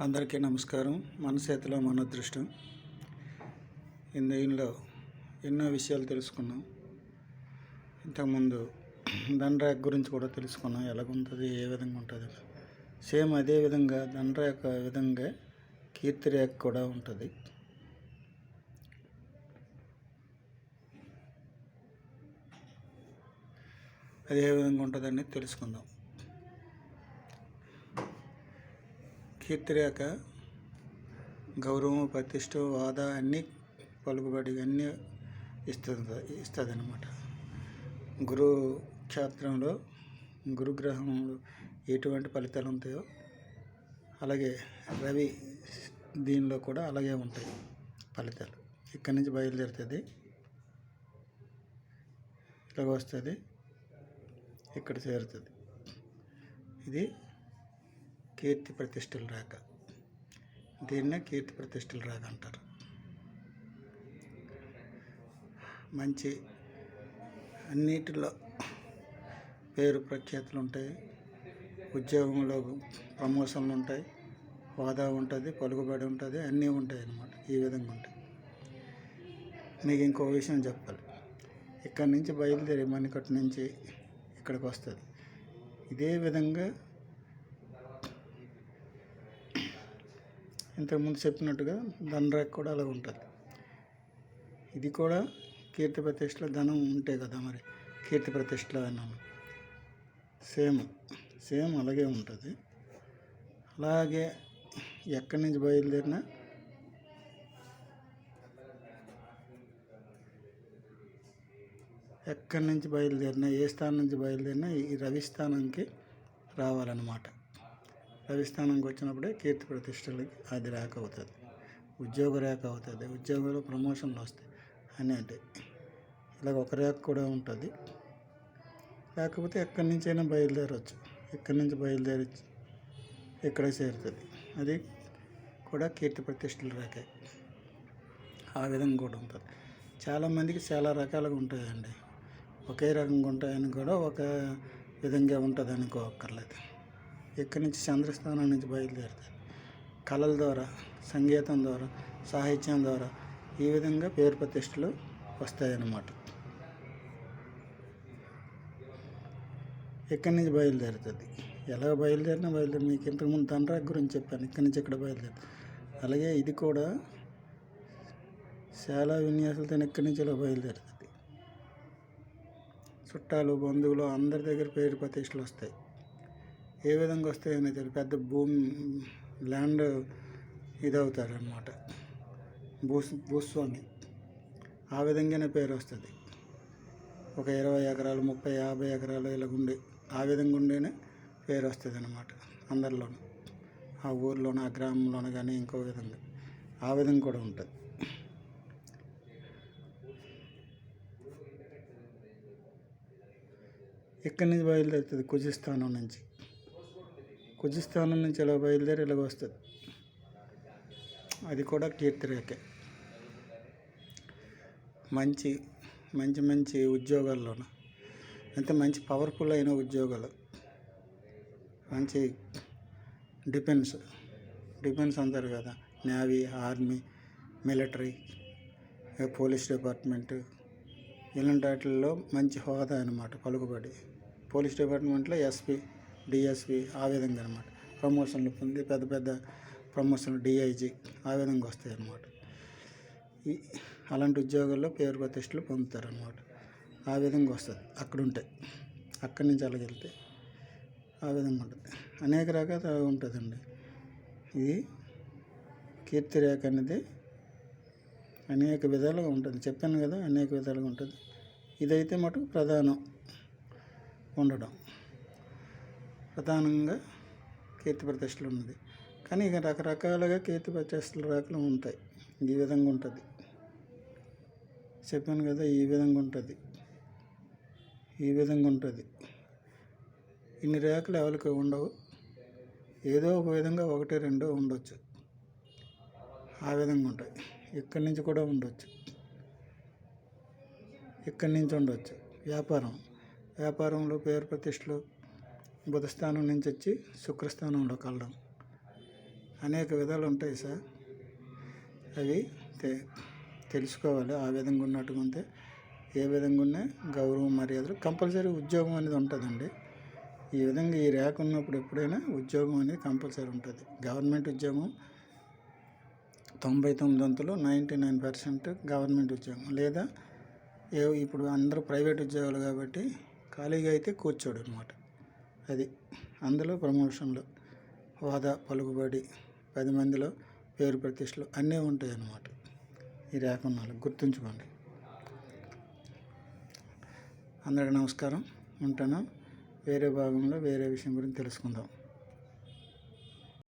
అందరికీ నమస్కారం. మన చేతిలో మన అదృష్టం. ఇందులో ఎన్నో విషయాలు తెలుసుకున్నాం. ఇంతకుముందు దండరేఖ గురించి కూడా తెలుసుకున్నాం. ఎలాగుంటుంది ఏ విధంగా ఉంటుంది? సేమ్ అదే విధంగా దండరేఖ విధంగా కీర్తిరేఖ కూడా ఉంటుంది. అదే విధంగా ఉంటుందని తెలుసుకుందాం. కీర్తిరేఖ గౌరవం ప్రతిష్ట వాద అన్నీ పలుకుబడి అన్నీ ఇస్తుంది ఇస్తుంది అనమాట గురు క్షేత్రంలో గురుగ్రహంలో ఎటువంటి ఫలితాలు ఉంటాయో అలాగే రవి దీనిలో కూడా అలాగే ఉంటాయి ఫలితాలు. ఇక్కడి నుంచి బయలుదేరుతుంది ఇలాగ వస్తుంది ఇక్కడ చేరుతుంది. ఇది కీర్తి ప్రతిష్టలు రాక. దీన్నే కీర్తి ప్రతిష్టలు రాక అంటారు. మంచి అన్నిటిలో పేరు ప్రఖ్యాతులు ఉంటాయి. ఉద్యోగంలో ప్రమోషన్లు ఉంటాయి. హోదా ఉంటుంది పలుకుబడి ఉంటుంది అన్నీ ఉంటాయి అన్నమాట. ఈ విధంగా ఉంటాయి. మీకు ఇంకో విషయం చెప్పాలి. ఇక్కడి నుంచి బయలుదేరి మణికట్టు నుంచి ఇక్కడికి వస్తుంది. ఇదే విధంగా ఇంతకుముందు చెప్పినట్టుగా ధనరేఖ కూడా అలా ఉంటుంది. ఇది కూడా కీర్తి ప్రతిష్టలో ధనం ఉంటే కదా మరి కీర్తి ప్రతిష్టలో అన్నాను సేమ్ సేమ్ అలాగే ఉంటుంది. అలాగే ఎక్కడి నుంచి బయలుదేరినా ఎక్కడి నుంచి బయలుదేరినా ఏ స్థానం నుంచి బయలుదేరినా ఈ రవి స్థానంకి రావాలన్నమాట. రవిస్థానంకి వచ్చినప్పుడే కీర్తి ప్రతిష్టలకి అది రేఖ అవుతుంది. ఉద్యోగ రేఖ అవుతుంది. ఉద్యోగంలో ప్రమోషన్లు వస్తాయి. అనేటి ఇలాగ ఒక రేఖ కూడా ఉంటుంది. లేకపోతే ఎక్కడి నుంచైనా బయలుదేరవచ్చు ఇక్కడి నుంచి బయలుదేరి ఇక్కడ చేరుతుంది. అది కూడా కీర్తి ప్రతిష్టలు రేఖ. ఆ విధంగా కూడా ఉంటుంది. చాలామందికి చాలా రకాలుగా ఉంటాయండి. ఒకే రకంగా ఉంటాయని కూడా ఒక విధంగా ఉంటుంది అనుకోక్కర్లేదు ఇక్కడి నుంచి చంద్రస్థానం నుంచి బయలుదేరుతుంది కళల ద్వారా సంగీతం ద్వారా సాహిత్యం ద్వారా ఈ విధంగా పేరు ప్రతిష్టలు వస్తాయన్నమాట. ఇక్కడి నుంచి బయలుదేరుతుంది? ఎలా బయలుదేరినా బయలుదేరి మీకు ఇంతకుముందు తండ్రాక్ గురించి చెప్పాను ఇక్కడి నుంచి ఇక్కడ బయలుదేరుతుంది? అలాగే ఇది కూడా చాలా విన్యాసాలతో ఇక్కడి నుంచి ఇలా బయలుదేరుతుంది? చుట్టాలు బంధువులు అందరి దగ్గర పేరు ప్రతిష్టలు వస్తాయి. ఏ విధంగా వస్తాయని తెలియదు పెద్ద భూమి ల్యాండ్ ఇదవుతారనమాట భూ భూస్వామి. ఆ విధంగానే పేరు వస్తుంది. ఒక ఇరవై ఎకరాలు ముప్పై యాభై ఎకరాలు ఇలా ఉండి ఆ విధంగా ఉండేనే పేరు వస్తుంది అనమాట అందరిలోనూ. ఆ ఊర్లోనూ ఆ గ్రామంలోనూ కానీ ఇంకో విధంగా. ఆ విధంగా కూడా ఉంటుంది. ఇక్కడి నుంచి బయలుదేరుతుంది? కుజిస్థానం నుంచి. కుజిస్థానం నుంచి ఇలా బయలుదేరి ఇలాగ వస్తుంది. అది కూడా కీర్తిరేఖే. మంచి మంచి మంచి ఉద్యోగాల్లోనూ? అంటే మంచి పవర్ఫుల్ అయిన ఉద్యోగాలు. మంచి డిఫెన్స్ డిఫెన్స్ అంటారు కదా. Navy army military police department ఇలాంటి వాటిల్లో మంచి హోదా అనమాట పలుకుబడి. పోలీస్ డిపార్ట్మెంట్లో ఎస్పీ డిఎస్పి ఆ విధంగా అనమాట ప్రమోషన్లు పొంది పెద్ద పెద్ద ప్రమోషన్లు డిఐజీ ఆ విధంగా వస్తాయి అన్నమాట. ఈ అలాంటి ఉద్యోగాల్లో పేరు ప్రతిష్టలు పొందుతారనమాట ఆ విధంగా వస్తుంది. అక్కడ ఉంటాయి అక్కడి నుంచి అలాగెళ్తే ఆ విధంగా ఉంటుంది. అనేక రకాల ఉంటుందండి. ఇది కీర్తి రేఖ అనేది అనేక విధాలుగా ఉంటుంది. చెప్పాను కదా అనేక విధాలుగా ఉంటుంది. ఇదైతే మటుకు ప్రధానం. ఉండడం. ప్రధానంగా కీర్తి ప్రతిష్టలు ఉన్నది. కానీ ఇక రకరకాలుగా కీర్తి ప్రతిష్టలు రాకలు ఉంటాయి. ఈ విధంగా ఉంటుంది. చెప్పాను కదా ఈ విధంగా ఉంటుంది. ఈ విధంగా ఉంటుంది. ఇన్ని రేఖలు ఎవరికి ఉండవు. ఏదో ఒక విధంగా ఒకటి రెండో ఉండొచ్చు. ఆ విధంగా ఉంటాయి. ఇక్కడి నుంచి కూడా ఉండొచ్చు. ఇక్కడి నుంచి ఉండొచ్చు. వ్యాపారం. వ్యాపారంలో పేరు ప్రతిష్టలు బుధస్థానం నుంచి వచ్చి శుక్రస్థానంలో కలడం అనేక విధాలు ఉంటాయి సార్. అవి తె తెలుసుకోవాలి. ఆ విధంగా ఉన్నట్టుగా ఉంటే ఏ విధంగా ఉన్నా గౌరవం మర్యాదలు కంపల్సరీ ఉద్యోగం అనేది ఉంటుందండి. ఈ విధంగా ఈ ర్యాక్ ఉన్నప్పుడు ఎప్పుడైనా ఉద్యోగం అనేది కంపల్సరీ ఉంటుంది. గవర్నమెంట్ ఉద్యోగం తొంభై తొమ్మిది వంతులు నైంటీ నైన్ పర్సెంట్ గవర్నమెంట్ ఉద్యోగం. లేదా ఏ ఇప్పుడు అందరూ ప్రైవేట్ ఉద్యోగాలు కాబట్టి ఖాళీగా అయితే కూర్చోడు అనమాట అది. అందులో ప్రమోషన్లు హోదా పలుకుబడి పది మందిలో పేరు ప్రతిష్టలు అన్నీ ఉంటాయి అన్నమాట ఈ రేకున్నాలు గుర్తుంచుకోండి. అందరికీ నమస్కారం. ఉంటాను. వేరే భాగంలో వేరే విషయం గురించి తెలుసుకుందాం.